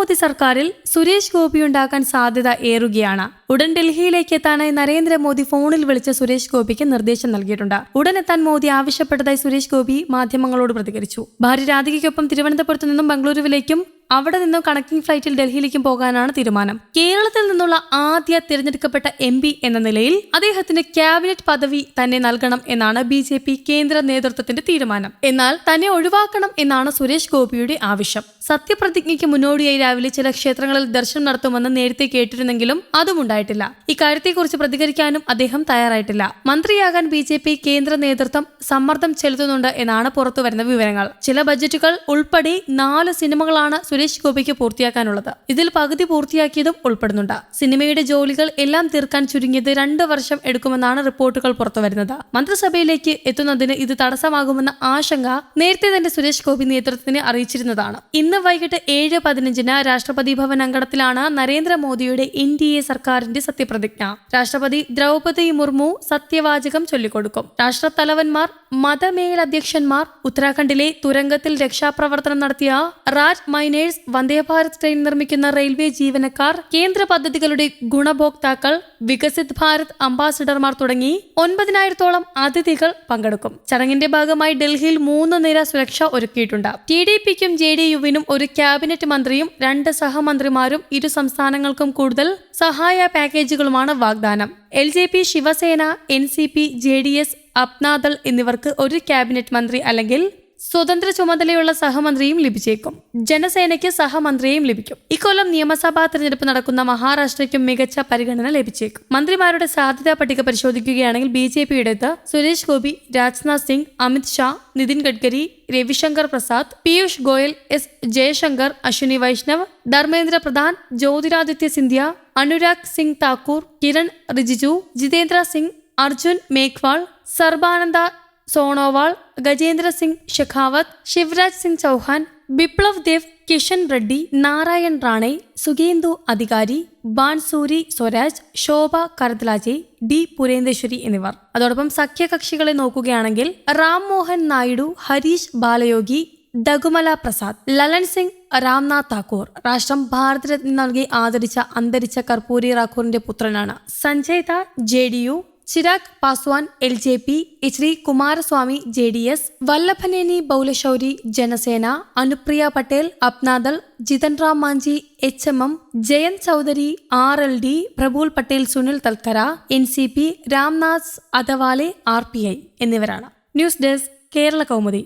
നരേന്ദ്രമോദി സർക്കാരിൽ സുരേഷ് ഗോപി ഉണ്ടാക്കാൻ സാധ്യത ഏറുകയാണ്. ഉടൻ ഡൽഹിയിലേക്ക് എത്താനായി നരേന്ദ്രമോദി ഫോണിൽ വിളിച്ച സുരേഷ് ഗോപിക്ക് നിർദ്ദേശം നൽകിയിട്ടുണ്ട്. ഉടൻ എത്താൻ മോദി ആവശ്യപ്പെട്ടതായി സുരേഷ് ഗോപി മാധ്യമങ്ങളോട് പ്രതികരിച്ചു. ഭാര്യ രാധികയ്ക്കൊപ്പം തിരുവനന്തപുരത്തു നിന്നും ബംഗളൂരുവിലേക്കും അവിടെ നിന്നും കണക്ടിംഗ് ഫ്ലൈറ്റിൽ ഡൽഹിയിലേക്കും പോകാനാണ് തീരുമാനം. കേരളത്തിൽ നിന്നുള്ള ആദ്യ തിരഞ്ഞെടുക്കപ്പെട്ട എം എന്ന നിലയിൽ അദ്ദേഹത്തിന് ക്യാബിനറ്റ് പദവി തന്നെ നൽകണം എന്നാണ് ബി ജെ പി കേന്ദ്ര നേതൃത്വത്തിന്റെ തീരുമാനം. എന്നാൽ തന്നെ ഒഴിവാക്കണം എന്നാണ് സുരേഷ് ഗോപിയുടെ ആവശ്യം. സത്യപ്രതിജ്ഞയ്ക്ക് മുന്നോടിയായി രാവിലെ ചില ക്ഷേത്രങ്ങളിൽ ദർശനം നടത്തുമെന്ന് നേരത്തെ കേട്ടിരുന്നെങ്കിലും അതും ഉണ്ടായിട്ടില്ല. ഇക്കാര്യത്തെക്കുറിച്ച് പ്രതികരിക്കാനും അദ്ദേഹം തയ്യാറായിട്ടില്ല. മന്ത്രിയാകാൻ ബി ജെ പി കേന്ദ്ര നേതൃത്വം സമ്മർദ്ദം ചെലുത്തുന്നുണ്ട് എന്നാണ് പുറത്തുവരുന്ന വിവരങ്ങൾ. ചില ബജറ്റുകൾ ഉൾപ്പെടെ നാല് സിനിമകളാണ് സുരേഷ് ഗോപിക്ക് പൂർത്തിയാക്കാനുള്ളത്. ഇതിൽ പകുതി പൂർത്തിയാക്കിയതും ഉൾപ്പെടുന്നുണ്ട്. സിനിമയുടെ ജോലികൾ എല്ലാം തീർക്കാൻ ചുരുങ്ങിയത് രണ്ട് വർഷം എടുക്കുമെന്നാണ് റിപ്പോർട്ടുകൾ പുറത്തുവരുന്നത്. മന്ത്രിസഭയിലേക്ക് എത്തുന്നതിന് ഇത് തടസ്സമാകുമെന്ന ആശങ്ക നേരത്തെ തന്നെ സുരേഷ് ഗോപി നേതൃത്വത്തിന് അറിയിച്ചിരുന്നതാണ്. ഇന്ന് വൈകിട്ട് ഏഴ് പതിനഞ്ചിന് രാഷ്ട്രപതി ഭവൻ അങ്കണത്തിലാണ് നരേന്ദ്രമോദിയുടെ എൻ ഡി എ സർക്കാരിന്റെ സത്യപ്രതിജ്ഞ. രാഷ്ട്രപതി ദ്രൗപദി മുർമു സത്യവാചകം ചൊല്ലിക്കൊടുക്കും. രാഷ്ട്രത്തലവന്മാർ മതമേലധ്യക്ഷന്മാർ ഉത്തരാഖണ്ഡിലെ തുരങ്കത്തിൽ രക്ഷാപ്രവർത്തനം നടത്തിയ റാറ്റ് മൈനേഴ്സ് വന്ദേഭാരത് ട്രെയിൻ നിർമ്മിക്കുന്ന റെയിൽവേ ജീവനക്കാർ കേന്ദ്ര പദ്ധതികളുടെ ഗുണഭോക്താക്കൾ വികസിത് ഭാരത് അംബാസിഡർമാർ തുടങ്ങി ഒൻപതിനായിരത്തോളം അതിഥികൾ പങ്കെടുക്കും. ചടങ്ങിന്റെ ഭാഗമായി ഡൽഹിയിൽ മൂന്ന് നിര സുരക്ഷ ഒരുക്കിയിട്ടുണ്ട്. ടി ഡി പിക്കും ജെ ഡി യുവിനും ഒരു ക്യാബിനറ്റ് മന്ത്രിയും രണ്ട് സഹമന്ത്രിമാരും ഇരു സംസ്ഥാനങ്ങൾക്കും കൂടുതൽ സഹായ പാക്കേജുകളുമാണ് വാഗ്ദാനം. L J P Shiv Sena N C P J D S Apna Dal എന്നിവർക്ക് ഒരു ക്യാബിനറ്റ് മന്ത്രി അല്ലെങ്കിൽ സ്വതന്ത്ര ചുമതലയുള്ള സഹമന്ത്രിയും ലഭിച്ചേക്കും. ജനസേനയ്ക്ക് സഹമന്ത്രിയും ലഭിക്കും. ഇക്കൊല്ലം നിയമസഭാ തെരഞ്ഞെടുപ്പ് നടക്കുന്ന മഹാരാഷ്ട്രയ്ക്കും മികച്ച പരിഗണന ലഭിച്ചേക്കും. മന്ത്രിമാരുടെ സാധ്യതാ പട്ടിക പരിശോധിക്കുകയാണെങ്കിൽ ബി ജെ പിയുടേത് സുരേഷ് ഗോപി രാജ്നാഥ് സിംഗ് അമിത് ഷാ നിതിൻ ഗഡ്കരി രവിശങ്കർ പ്രസാദ് പീയൂഷ് ഗോയൽ എസ് ജയശങ്കർ അശ്വിനി വൈഷ്ണവ് ധർമ്മേന്ദ്ര പ്രധാൻ ജ്യോതിരാദിത്യ സിന്ധ്യ അനുരാഗ് സിംഗ് താക്കൂർ കിരൺ റിജിജു ജിതേന്ദ്ര സിംഗ് അർജുൻ മേഘ്വാൾ സർബാനന്ദ സോണോവാൾ ഗജേന്ദ്ര സിംഗ് ഷെഖാവത്ത് ശിവരാജ് സിംഗ് ചൗഹാൻ ബിപ്ലവ് ദേവ് കിഷൻ റെഡ്ഡി നാരായൺ റാണെ സുഗേന്ദു അധികാരി ബാൻസൂരി സ്വരാജ് ശോഭ കരദ്ലാജെ ഡി പുരേന്ദേശ്വരി എന്നിവർ. അതോടൊപ്പം സഖ്യകക്ഷികളെ നോക്കുകയാണെങ്കിൽ റാം മോഹൻ നായിഡു ഹരീഷ് ബാലയോഗി ദഗുമല പ്രസാദ് ലലൻ സിംഗ് രാംനാഥ് താക്കൂർ. രാഷ്ട്രം ഭാരതരത്ന നൽകി ആദരിച്ച അന്തരിച്ച കർപ്പൂരി റാക്കൂറിന്റെ പുത്രനാണ്. Sanjay the J D U Chirag Paswan L J P H D Kumaraswamy J D S Vallabhaneni Balashowry Jana Sena Anupriya Patel Apna Dal Jitan Ram Manjhi H M M Jayant Chaudhary R L D Praful Patel Sunil Tatkare N C P Ramnath Athawale R P I എന്നിവരാണ്. News desk Kerala Kaumudi.